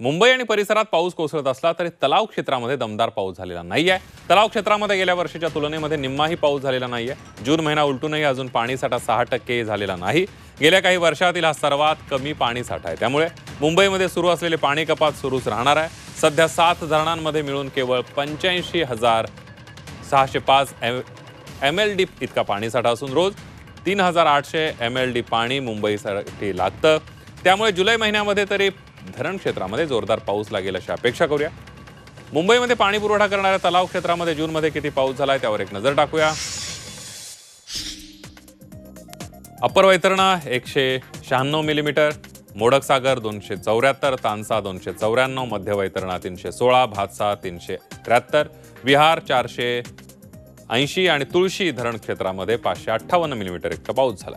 मुंबई आणि परिसरात पाऊस कोसळत असला तरी तलाव क्षेत्रामध्ये दमदार पाऊस झालेला नाही आहे तलाव क्षेत्रामध्ये गेल्या वर्षीच्या तुलनेमध्ये निम्माही पाऊस झालेला नाही आहे जून महिना उलटूनही अजून पाणीसाठा सहा टक्के झालेला नाही. गेल्या काही वर्षातील हा सर्वात कमी पाणीसाठा आहे. त्यामुळे मुंबईमध्ये सुरू असलेले पाणी कपात सुरूच राहणार आहे. सध्या सात धरणांमध्ये मिळून केवळ पंच्याऐंशी हजार सहाशे पाच एम एम एल डी इतका पाणीसाठा असून रोज तीन हजार आठशे एम एल डी पाणी मुंबईसाठी लागतं. त्यामुळे जुलै महिन्यामध्ये तरी धरण क्षेत्रामध्ये जोरदार पाऊस लागेल अशी अपेक्षा करूया. मुंबईमध्ये पाणी पुरवठा करणाऱ्या तलाव क्षेत्रामध्ये जूनमध्ये किती पाऊस झालाय त्यावर एक नजर टाकूया. अप्पर वैतरणा एकशे शहाण्णव मिलीमीटर मोडक सागर दोनशे चौऱ्याहत्तर तानसा दोनशे चौऱ्याण्णव मध्य वैतरणा तीनशे सोळा भातसा तीनशे त्र्याहत्तर विहार चारशे ऐंशी आणि तुळशी धरण क्षेत्रामध्ये पाचशे अठ्ठावन्न मिलीमीटर इतका पाऊस झाला